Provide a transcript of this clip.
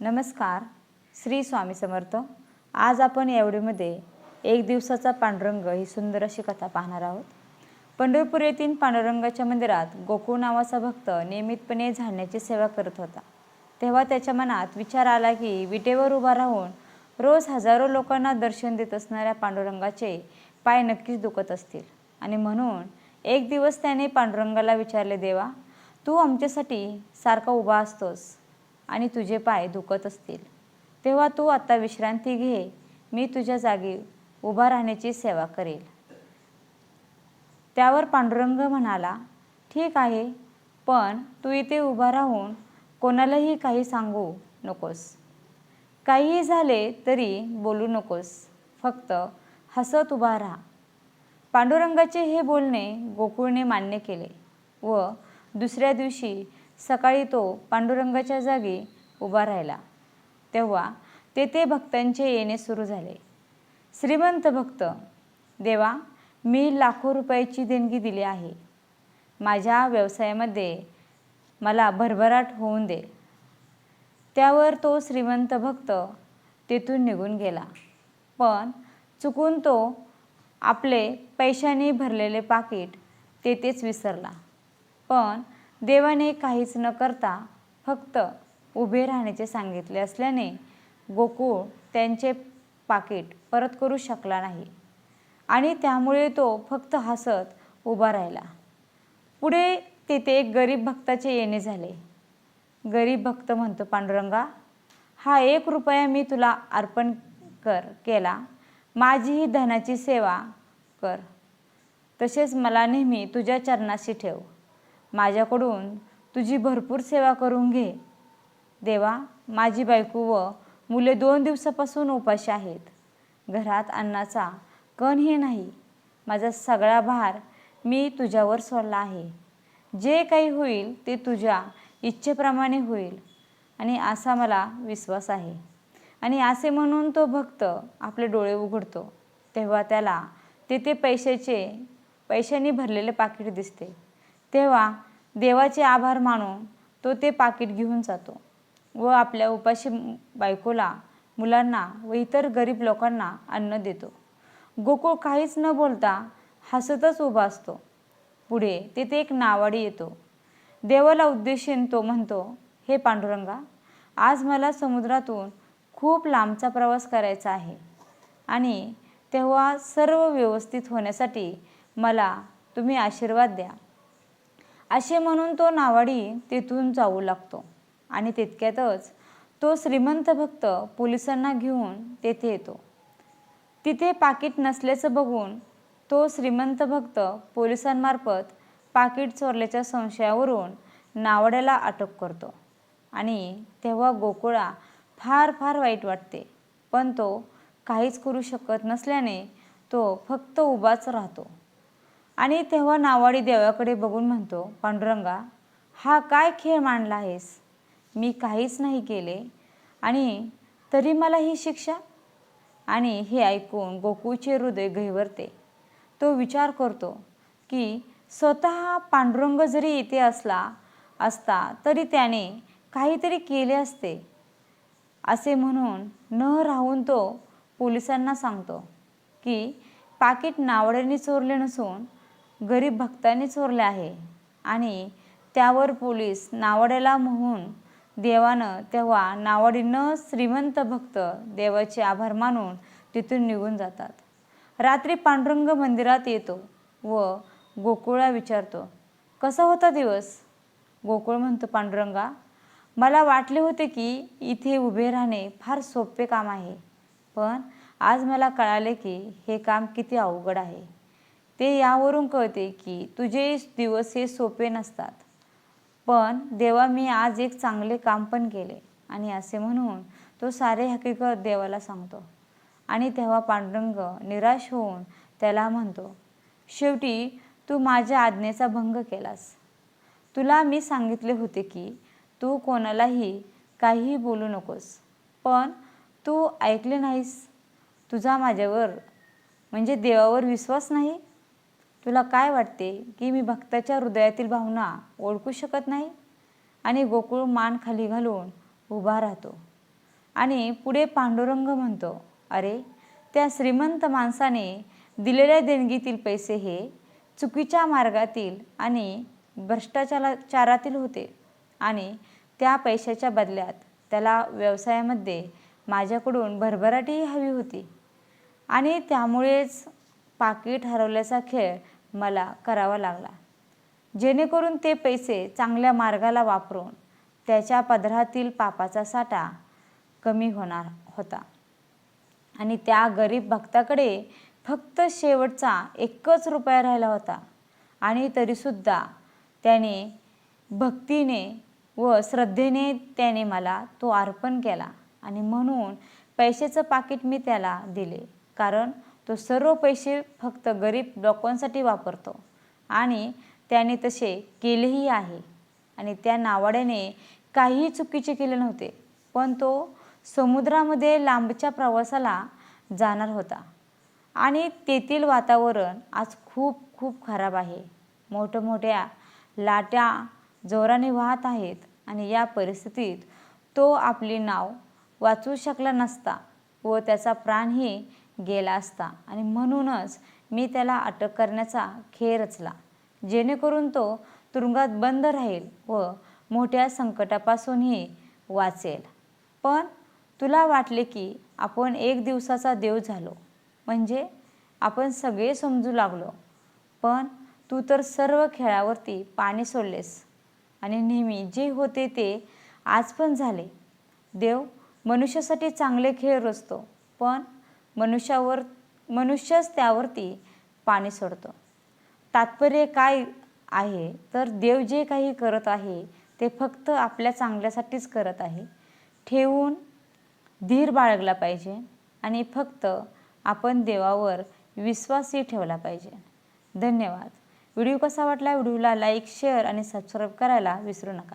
नमस्कार श्री स्वामी समर्थ. आज आपण एवढीमध्ये एक दिवसाचा पांडुरंग ही सुंदर अशी कथा पाहणार आहोत. पंढरपूर येथील पांडुरंगाच्या मंदिरात गोकुळ नावाचा भक्त नियमितपणे झाडण्याची सेवा करत होता. तेव्हा त्याच्या मनात विचार आला की विटेवर उभा राहून रोज हजारो लोकांना दर्शन देत असणाऱ्या पांडुरंगाचे पाय नक्कीच दुखत असतील. आणि म्हणून एक दिवस त्याने पांडुरंगाला विचारले देवा तू आमच्यासाठी सारखा उभा असतोस. आणि तुझे पाय दुखत असतील. तेव्हा तू आता विश्रांती घे. मी तुझ्या जागी उभा राहण्याची सेवा करेल. त्यावर पांडुरंग म्हणाला ठीक आहे पण तू इथे उभा राहून कोणालाही काही सांगू नकोस. काहीही झाले तरी बोलू नकोस. फक्त हसत उभा राहा. पांडुरंगाचे हे बोलणे गोकुळने मान्य केले व दुसऱ्या दिवशी सकाळी तो पांडुरंगाच्या जागी उभा राहिला. तेव्हा तेथे भक्तांचे येणे सुरू झाले. श्रीमंत भक्त देवा मी लाखो रुपयाची देणगी दिली आहे. माझ्या व्यवसायामध्ये मला भरभराट होऊन दे. त्यावर तो श्रीमंत भक्त तेथून निघून गेला. पण चुकून तो आपले पैशाने भरलेले पाकिट तेथेच विसरला. पण देवाने काहीच न करता फक्त उभे राहण्याचे सांगितले असल्याने गोकुळ त्यांचे पाकिट परत करू शकला नाही. आणि त्यामुळे तो फक्त हसत उभा राहिला. पुढे तिथे एक गरीब भक्ताचे येणे झाले. गरीब भक्त म्हणतो पांडुरंगा हा एक रुपया मी तुला अर्पण कर केला. माझी ही धनाची सेवा कर. तसेच मला नेहमी तुझ्या चरणाशी ठेव. माझ्याकडून तुझी भरपूर सेवा करून घे. देवा माझी बायको व मुले दोन दिवसापासून उपाशी आहेत. घरात अन्नाचा कणही नाही. माझा सगळा भार मी तुझ्यावर सोडला आहे. जे काही होईल ते तुझ्या इच्छेप्रमाणे होईल आणि असा मला विश्वास आहे. आणि असे म्हणून तो भक्त आपले डोळे उघडतो. तेव्हा त्याला तेथे पैशाचे पैशांनी भरलेले पाकिट दिसते. तेव्हा देवाचे आभार मानून तो ते पाकिट घेऊन जातो व आपल्या उपाशी बायकोला मुलांना व इतर गरीब लोकांना अन्न देतो. गोकुळ काहीच न बोलता हसतच उभा असतो. पुढे तेथे एक नावाडी येतो. देवाला उद्देशून तो म्हणतो हे पांडुरंगा आज मला समुद्रातून खूप लांबचा प्रवास करायचा आहे आणि तेव्हा सर्व व्यवस्थित होण्यासाठी मला तुम्ही आशीर्वाद द्या. असे म्हणून तो नावाडी तेथून जाऊ लागतो. आणि तितक्यातच तो श्रीमंत भक्त पोलिसांना घेऊन तेथे येतो. तिथे पाकिट नसल्याचं बघून तो श्रीमंत भक्त पोलिसांमार्फत पाकिट चोरल्याच्या संशयावरून नावड्याला अटक करतो. आणि तेव्हा गोकुळा फार फार वाईट वाटते. पण तो काहीच करू शकत नसल्याने तो फक्त उभाच राहतो. आणि तेव्हा नावाडी देवाकडे बघून म्हणतो पांडुरंगा हा काय खेळ मांडला आहेस? मी काहीच नाही केले. आणि तरी मला ही शिक्षा? आणि हे ऐकून गोकुळचे हृदय गहिवरते तो विचार करतो की स्वतः पांडुरंग जरी येथे असला असता तरी त्याने काहीतरी केले असते. असे म्हणून न राहून तो पोलिसांना सांगतो की पाकिट नावड्याने चोरले नसून गरीब भक्तांनी चोरले आहे. आणि त्यावर पोलीस नावाड्याला म्हणून देवानं तेव्हा नावाडीनं श्रीमंत भक्त देवाचे आभार मानून तिथून निघून जातात. रात्री पांडुरंग मंदिरात येतो व गोकुळा विचारतो कसा होता दिवस? गोकुळ म्हणतो पांडुरंगा मला वाटले होते की इथे उभे राहणे फार सोपे काम आहे पण आज मला कळाले की हे काम किती अवघड आहे. ते यावरून कळते की तुझे दिवस हे सोपे नसतात. पण देवा मी आज एक चांगले काम पण केले आणि असे म्हणून तो सारे हकीकत देवाला सांगतो. आणि तेव्हा पांडुरंग निराश होऊन त्याला म्हणतो शेवटी तू माझ्या आज्ञेचा भंग केलास. तुला मी सांगितले होते की तू कोणालाही काहीही बोलू नकोस पण तू ऐकले नाहीस. तुझा माझ्यावर म्हणजे देवावर विश्वास नाही? तुला काय वाटते की मी भक्ताच्या हृदयातील भावना ओळखू शकत नाही? आणि गोकुळ मान खाली घालून उभा राहतो. आणि पुढे पांडुरंग म्हणतो अरे त्या श्रीमंत माणसाने दिलेल्या देणगीतील पैसे हे चुकीच्या मार्गातील आणि भ्रष्टाचारातील होते. आणि त्या पैशाच्या बदल्यात त्याला व्यवसायामध्ये माझ्याकडून भरभराटी हवी होती. आणि त्यामुळेच पाकिट हरवल्याचा खेळ मला करावा लागला. जेणेकरून ते पैसे चांगल्या मार्गाला वापरून त्याच्या पदरातील पापाचा साठा कमी होणार होता. आणि त्या गरीब भक्ताकडे फक्त शेवटचा एकच रुपया राहिला होता. आणि तरीसुद्धा त्याने भक्तीने व श्रद्धेने त्याने मला तो अर्पण केला आणि म्हणून पैशाचं पाकिट मी त्याला दिले. कारण तो सर्व पैसे फक्त गरीब लोकांसाठी वापरतो. आणि त्याने तसे केलेही आहे. आणि त्या नावाड्याने काहीही चुकीचे केले नव्हते पण तो समुद्रामध्ये लांबच्या प्रवासाला जाणार होता. आणि तेथील वातावरण आज खूप खूप खराब आहे. मोठमोठ्या लाट्या जोराने वाहत आहेत आणि या परिस्थितीत तो आपले नाव वाचवू शकला नसता व त्याचा प्राणही गेला असता आणि म्हणूनच मी त्याला अटक करण्याचा खेळ रचला. जेणेकरून तो तुरुंगात बंद राहील व मोठ्या संकटापासूनही वाचेल. पण तुला वाटले की आपण एक दिवसाचा देव झालो. म्हणजे आपण सगळे समजू लागलो. पण तू तर सर्व खेळावरती पाणी सोडलेस. आणि नेहमी जे होते ते आज पण झाले. देव मनुष्यासाठी चांगले खेळ रचतो. पण मनुष्यावर मनुष्यच त्यावरती पाणी सोडतो. तात्पर्य काय आहे? तर देव जे काही करत आहे ते फक्त आपल्या चांगल्यासाठीच करत आहे. ठेवून धीर बाळगला पाहिजे आणि फक्त आपण देवावर विश्वासही ठेवला पाहिजे. धन्यवाद. व्हिडिओ कसा वाटला? व्हिडिओला लाईक शेअर आणि सबस्क्राईब करायला विसरू नका.